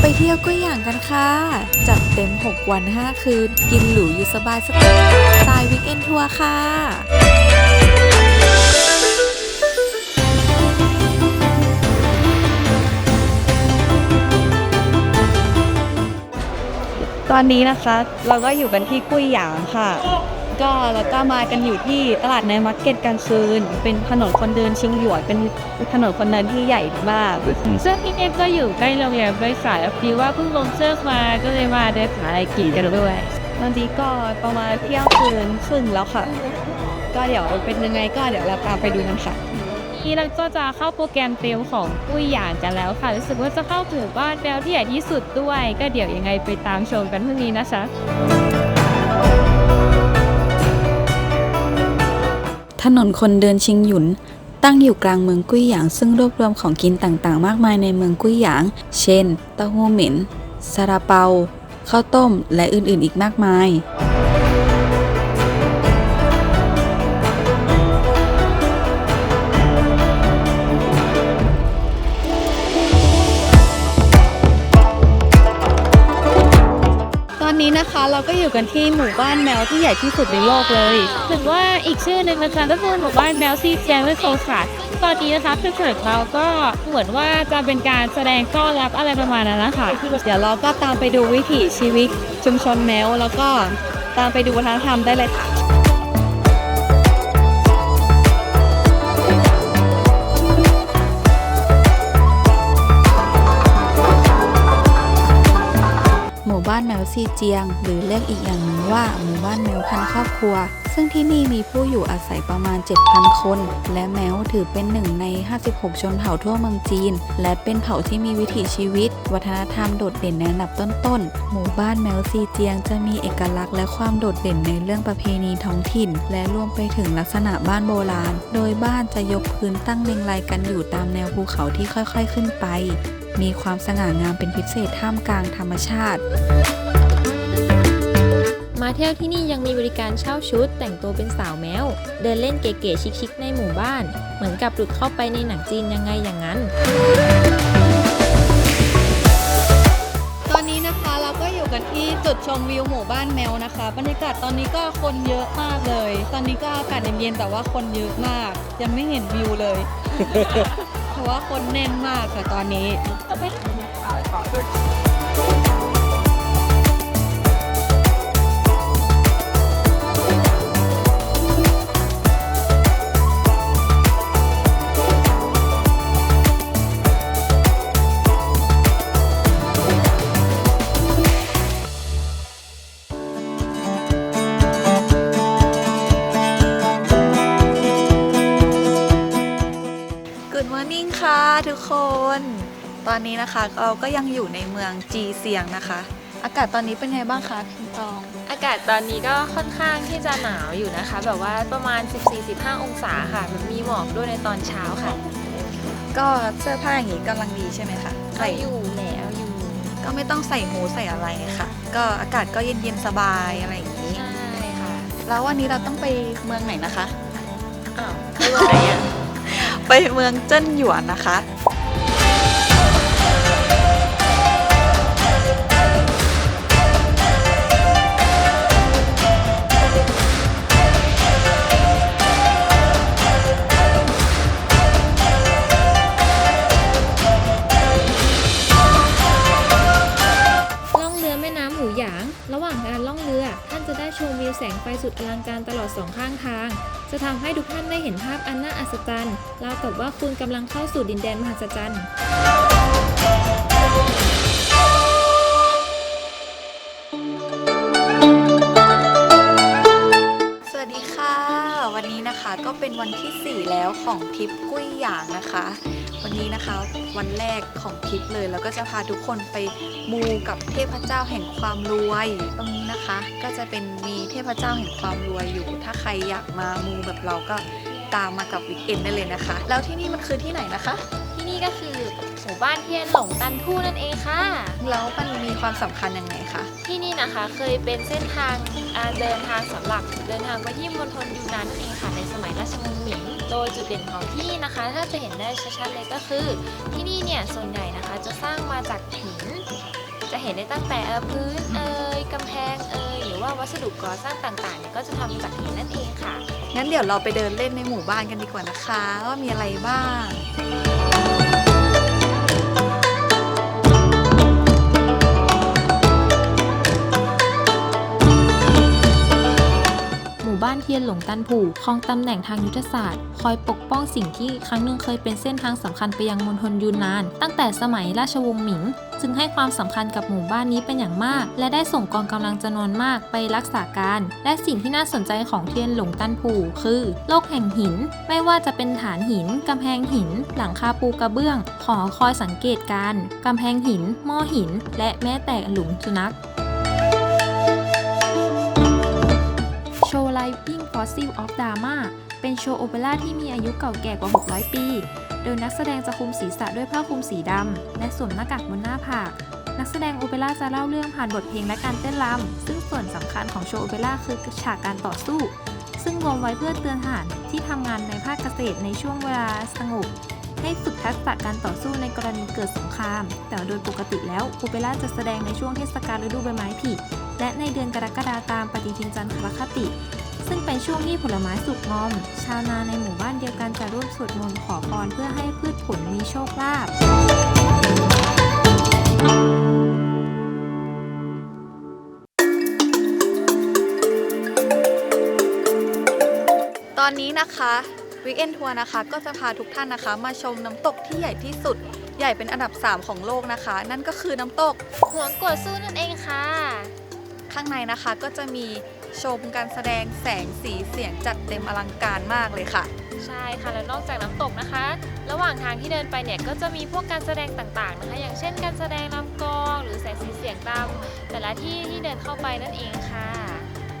ไปเที่ยวกุ้ยหยางกันค่ะ จัดเต็ม 6 วัน 5 คืน กินหรูอยู่สบายสไตล์วิกเอนทัวร์ค่ะตอนนี้นะคะเราก็อยู่กันที่กุ้ยหยางค่ะ ก็แล้วก็มากันอยู่ที่ตลาดในมาร์เก็ตกลางคืน เป็นถนนคนเดินชิงหยวนเป็นถนนคนเดินที่ใหญ่มากซึ่งที่นี่ก็อยู่ใกล้โรงแรมด้วยสายพีว่าเพิ่งลงเชือกมาก็เลยมาได้หาอะไรกินกันด้วยตอนนี้ก็ประมาณเที่ยงคืนครึ่งแล้วค่ะ ก็เดี๋ยวเป็นยังไงก็เดี๋ยวเราตามไปดูกันค่ะนี่เราก็จะเข้าโปรแกรมเต็มของกุ้ยหยางกันแล้วค่ะ รู้สึกว่าจะเข้าถึงบ้านแมวที่ใหญ่ที่สุดด้วย ก็เดี๋ยวยังไงไปตามชมกันพรุ่งนี้นะคะ ถนนคนเดินชิงหยุน ตั้งอยู่กลางเมืองกุ้ยหยาง ซึ่งรวบรวมของกินต่างๆ มากมายในเมืองกุ้ยหยาง เช่นเต้าหู้เหม็นซาลาเปา ข้าวต้ม และอื่นๆ อีกมากมาย นนี้นะคะเราก็อยู่กันที่หมู่บ้านแมวที่ใหญ่ที่สุดในโลกเลยถือว่าอีกชื่อหนึ่งนะคะก็คือหมู่บ้านแมวซีแจงและโซสัตตอนนี้นะคะคือเกิดเราก็เหมือนว่าจะเป็นการแสดงต้อนรับอะไรประมาณนั้นนะคะเดี๋ยวเราก็ตามไปดูวิถีชีวิตชุมชนแมวแล้วก็ตามไปดูวัฒนธรรมได้เลยค่ะ วซีเจียง หรือเรียกอีกอย่างหนึ่งว่าหมู่บ้านแมวพันครอบครัว ซึ่งที่นี่มีผู้อยู่อาศัยประมาณ 7,000 คน และแมวถือเป็นหนึ่งใน 56 ชนเผ่าทั่วเมืองจีน และเป็นเผ่าที่มีวิถีชีวิต วัฒนธรรมโดดเด่นในอันดับต้นๆ หมู่บ้านแมวซีเจียงจะมีเอกลักษณ์และความโดดเด่นในเรื่องประเพณีท้องถิ่น และรวมไปถึงลักษณะบ้านโบราณ โดยบ้านจะยกพื้นตั้งเรียงรายกันอยู่ตามแนวภูเขาที่ค่อย ๆ ขึ้นไป มีความสง่างามเป็นพิเศษท่ามกลางธรรมชาติ มาเที่ยวที่นี่ยังมีบริการเช่าชุด แต่งตัวเป็นสาวแมว เดินเล่นเก๋ๆชิคๆในหมู่บ้าน เหมือนกับหลุดเข้าไปในหนังจีนยังไงอย่างนั้นตอนนี้นะคะเราก็อยู่กันที่จุดชมวิวหมู่บ้านแมวนะคะ บรรยากาศตอนนี้ก็คนเยอะมากเลย ตอนนี้ก็อากาศเย็นๆแต่ว่าคนเยอะมาก ยังไม่เห็นวิวเลยเพ ราะว่าคนแน่นมากค่ะตอนนี้ ทุกคน ตอนนี้นะคะเราก็ยังอยู่ในเมืองจีเซียงนะคะ อากาศตอนนี้เป็นไงบ้างคะคุณตอง อากาศตอนนี้ก็ค่อนข้างที่จะหนาวอยู่นะคะ แบบว่าประมาณ 14-15 องศาค่ะแบบมีหมอกด้วยในตอนเช้าค่ะ ก็เสื้อผ้าอย่างนี้กำลังดีใช่ไหมคะใส่อยู่แล้วอยู่ก็ไม่ต้องใส่หมูใส่อะไรค่ะ ก็อากาศก็เย็นๆสบายอะไรอย่างนี้ ใช่ค่ะแล้ววันนี้เราต้องไปเมืองไหนนะคะ อ้าวไม่ว่าไหนอะ ไปเมืองเจิ้นหยวนนะคะ วแสงไฟสุดอลังการตลอดสองข้างทาง จะทำให้ทุกท่านได้เห็นภาพอันน่าอัศจรรย์ราวกับว่าคุณกำลังเข้าสู่ดินแดนมหัศจรรย์สวัสดีค่ะวันนี้นะคะก็เป็นวันที่ 4 แล้วของทริปกุ้ยหยางนะคะ วันนี้นะคะ วันแรกของทริปเลย แล้วก็จะพาทุกคนไปมูกับเทพเจ้าแห่งความรวย ตรงนี้นะคะ ก็จะเป็นมีเทพเจ้าแห่งความรวยอยู่ ถ้าใครอยากมามูแบบเราก็ตามมากับวิกเอนได้เลยนะคะ แล้วที่นี่มันคือที่ไหนนะคะ ที่นี่ก็คือหมู่บ้านเทียนหลงตันทู่นั่นเองค่ะ แล้วมันมีความสำคัญยังไงคะ ที่นี่นะคะเคยเป็นเส้นทางอ่าเดินทางสำหรับเดินทางไปที่มณฑลยูนานนั่นเองค่ะในสมัยราชวงศ์หมิง โดยจุดเด่นของที่นี่นะคะ ถ้าจะเห็นได้ชัดๆเลยก็คือ ที่นี่เนี่ยส่วนใหญ่นะคะจะสร้างมาจากหิน จะเห็นได้ตั้งแต่พื้นเอ่ยกำแพงเอ่ยหรือว่าวัสดุก่อสร้างต่างๆเนี่ยก็จะทำมาจากหินนั่นเองค่ะ งั้นเดี๋ยวเราไปเดินเล่นในหมู่บ้านกันดีกว่านะคะ ว่ามีอะไรบ้าง บ้านเทียนหลงตันผู่ครองตำแหน่งทางยุทธศาสตร์ คอยปกป้องสิ่งที่ครั้งหนึ่งเคยเป็นเส้นทางสำคัญไปยังมณฑลยูนนาน ตั้งแต่สมัยราชวงศ์หมิง จึงให้ความสำคัญกับหมู่บ้านนี้เป็นอย่างมาก และได้ส่งกองกำลังจำนวนมากไปรักษาการ และสิ่งที่น่าสนใจของเทียนหลงตันผู่คือ โลกแห่งหิน ไม่ว่าจะเป็นฐานหินกำแพงหิน หลังคาปูกระเบื้อง ขอคอยสังเกตการณ์กำแพงหิน หม้อหิน และแม้แต่หลุมสุนัข Living Fossil of Dharma เป็นโชว์โอเปร่าที่มีอายุเก่าแก่กว่า 600 ปี โดยนักแสดงจะคลุมศีรษะด้วยผ้าคลุมสีดำ และสวมหน้ากากบนหน้าผาก นักแสดงโอเปร่าจะเล่าเรื่องผ่านบทเพลงและการเต้นรำ ซึ่งส่วนสำคัญของโชว์โอเปร่าคือฉากการต่อสู้ ซึ่งรวมไว้เพื่อเตือนทหารที่ทำงานในภาคเกษตรในช่วงเวลาสงบให้ฝึกทักษะการต่อสู้ในกรณีเกิดสงคราม แต่โดยปกติแล้วโอเปร่าจะแสดงในช่วงเทศกาลฤดูใบไม้ผลิและในเดือนกรกฎาคมตามปฏิทินจันทรคติ ซึ่งเป็นช่วงที่ผลไม้สุกงอม ชาวนาในหมู่บ้านเดียวกันจะร่วมสวดมนต์ขอพรเพื่อให้พืชผลมีโชคลาภตอนนี้นะคะวิกเอนทัวร์นะคะก็จะพาทุกท่านนะคะ มาชมน้ำตกที่ใหญ่ที่สุด ใหญ่เป็นอันดับ 3 ของโลกนะคะ นั่นก็คือน้ำตก หัวกวดสู้นั่นเองค่ะ ข้างในนะคะก็จะมี ชมการแสดงแสงสีเสียงจัดเต็มอลังการมากเลยค่ะ ใช่ค่ะแล้วนอกจากน้ำตกนะคะ ระหว่างทางที่เดินไปเนี่ยก็จะมีพวกการแสดงต่างๆนะคะ อย่างเช่นการแสดงลำกลองหรือแสงสีเสียงตามแต่ละที่ที่เดินเข้าไปนั่นเองค่ะ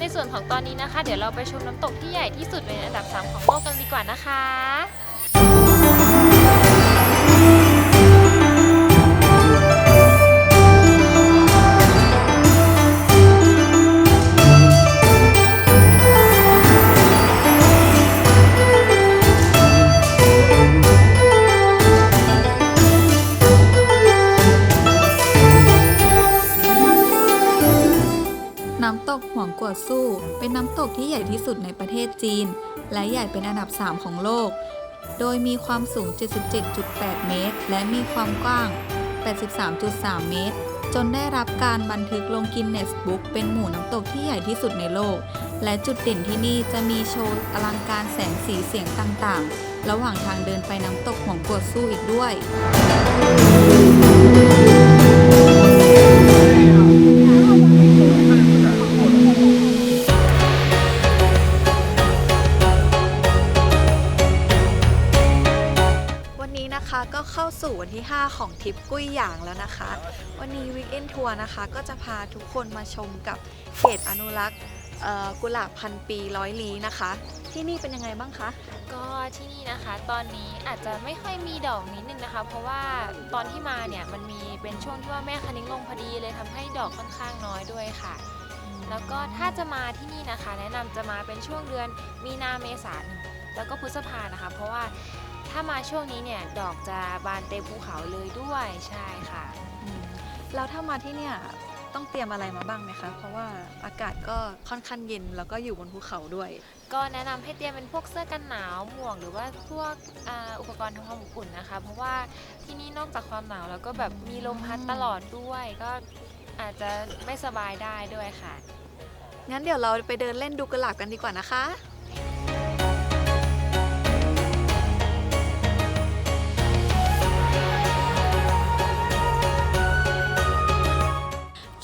ในส่วนของตอนนี้นะคะ เดี๋ยวเราไปชมน้ำตกที่ใหญ่ที่สุดเป็นอันดับ 3 ของโลกกันดีกว่านะคะำตกวงกัวสู้เป็นน้ำตกที่ใหญ่ที่สุดในประเทศจีน และใหญ่เป็นอันดับ 3 ของโลก โดยมีความสูง 77.8 เมตร และมีความกว้าง 83.3 เมตร จนได้รับการบันทึกลงกินเนสบุ๊กเป็นหมู่น้ำตกที่ใหญ่ที่สุดในโลก และจุดเด่นที่นี่จะมีโชว์อลังการแสงสีเสียงต่างๆ ระหว่างทางเดินไปน้ำตกหวงกัวสู้อีกด้วย วันที่ 5 ของทริปกุ้ยหยางแล้วนะคะ วันนี้วีคเอนทัวร์นะคะ ก็จะพาทุกคนมาชมกับเขตอนุรักษ์เอ่อกุหลาบพันปีร้อยลี้นะคะ ที่นี่เป็นยังไงบ้างคะ ก็ที่นี่นะคะ ตอนนี้อาจจะไม่ค่อยมีดอกนิดนึงนะคะ เพราะว่าตอนที่มาเนี่ยมันมีเป็นช่วงที่ว่าแม่คะนิ้งลงพอดีเลยทำให้ดอกค่อนข้างน้อยด้วยค่ะแล้วก็ถ้าจะมาที่นี่นะคะ แนะนำจะมาเป็นช่วงเดือนมีนาเมษายนแล้วก็พฤษภานะคะ เพราะว่า ถ้ามาช่วงนี้เนี่ยดอกจะบานเต็มภูเขาเลยด้วยใช่ค่ะ อืมแล้วถ้ามาที่เนี่ยต้องเตรียมอะไรมาบ้างไหมคะ เพราะว่าอากาศก็ค่อนข้างเย็นแล้วก็อยู่บนภูเขาด้วย ก็แนะนำให้เตรียมเป็นพวกเสื้อกันหนาวหมวกหรือว่าพวกอาอุปกรณ์ทำความอบอุ่นนะคะ เพราะว่าที่นี่นอกจากความหนาวแล้วก็แบบมีลมพัดตลอดด้วย ก็อาจจะไม่สบายได้ด้วยค่ะ งั้นเดี๋ยวเราไปเดินเล่นดูกุหลาบกันดีกว่านะคะ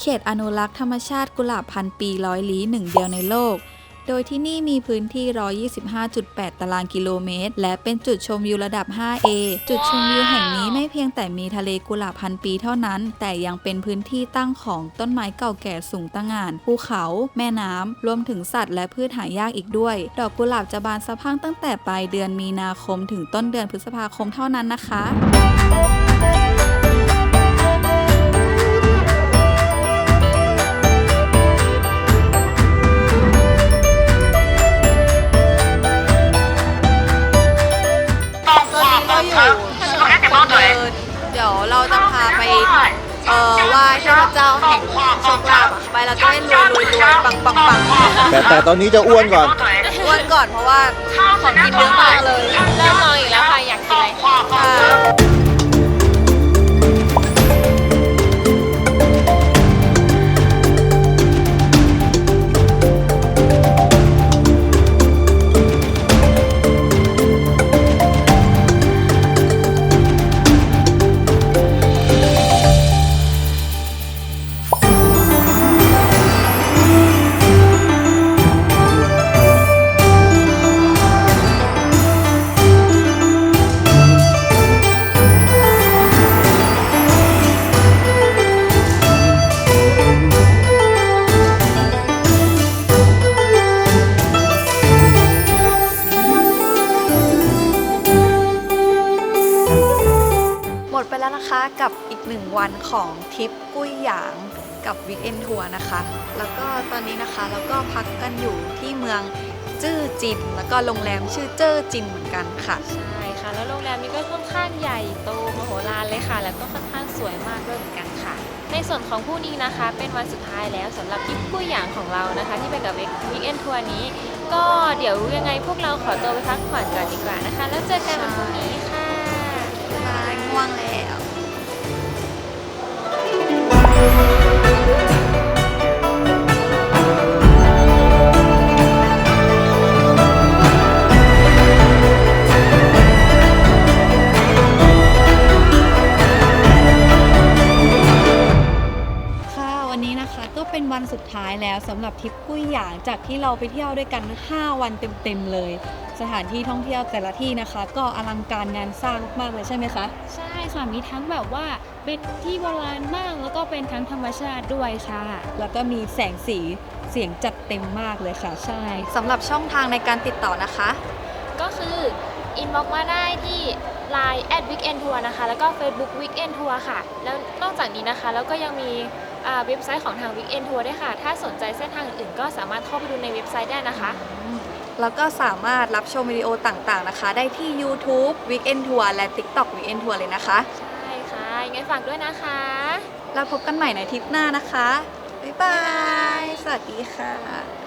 เขตอนุรักษ์ธรรมชาติกุหลาบพันปีร้อยลี้หนึ่งเดียวในโลก โดยที่นี่มีพื้นที่ 125.8 ตารางกิโลเมตร และเป็นจุดชมวิวระดับ 5A จุดชมวิวแห่งนี้ไม่เพียงแต่มีทะเลกุหลาบพันปีเท่านั้น แต่ยังเป็นพื้นที่ตั้งของต้นไม้เก่าแก่สูงตะหง่าน ภูเขา แม่น้ำ รวมถึงสัตว์และพืชหายากอีกด้วย ดอกกุหลาบจะบานสะพรั่งตั้งแต่ปลายเดือนมีนาคมถึงต้นเดือนพฤษภาคมเท่านั้นนะคะ เทพเจ้าแห่งโชคลาภอะไปแล้วก็ให้รวยรวยรวยปังปังปังแต่แต่ตอนนี้จะอ้วนก่อน อ้วนก่อนเพราะว่าของกินเยอะมากเลย เริ่มมองอีกแล้วค่ะ อยากกินอะไรค่ะ 1 วันของทริปกุ้ยหยางกับวิกเอนทัวร์นะคะ แล้วก็ตอนนี้นะคะเราก็พักกันอยู่ที่เมืองจื้อจิน แล้วก็โรงแรมชื่อเจ้อจินเหมือนกันค่ะ ใช่ค่ะ แล้วโรงแรมนี้ก็ค่อนข้างใหญ่โตมโหฬารเลยค่ะ แล้วก็ค่อนข้างสวยมากด้วยเหมือนกันค่ะ ในส่วนของผู้นี้นะคะเป็นวันสุดท้ายแล้วสำหรับทริปกุ้ยหยางของเรานะคะ ที่ไปกับวิกเอนทัวร์นี้ ก็เดี๋ยวยังไงพวกเราขอตัวไปพักผ่อนก่อนดีกว่านะคะ แล้วเจอกันวันพรุ่งนี้ค่ะายแล้วสำหรับทริปกุ้ยหยางจากที่เราไปเที่ยวด้วยกัน 5 วันเต็มๆเลย สถานที่ท่องเที่ยวแต่ละที่นะคะ ก็อลังการงานสร้างมากๆเลยใช่ไหมคะ ใช่ค่ะมีทั้งแบบว่าเป็นที่โบราณบ้างแล้วก็เป็นทั้งธรรมชาติด้วยค่ะ แล้วก็มีแสงสีเสียงจัดเต็มมากเลยค่ะ ใช่สำหรับช่องทางในการติดต่อนะคะ ก็คืออินบ็อกมาได้ที่ Line at Weekend Tour นะคะ แล้วก็ Facebook Weekend Tour ค่ะ แล้วนอกจากนี้นะคะ แล้วก็ยังมีอ่า เว็บไซต์ของทาง Weekend Tour ด้วยค่ะ ถ้าสนใจเส้นทางอื่นๆ ก็สามารถเข้าไปดูในเว็บไซต์ได้นะคะ แล้วก็สามารถรับชมวิดีโอต่างๆนะคะ ได้ที่ YouTube Weekend Tour และ TikTok Weekend Tour เลยนะคะ ใช่ค่ะ ยังไงฝากด้วยนะคะ แล้วพบกันใหม่ในทริปหน้านะคะ บ๊ายบาย สวัสดีค่ะ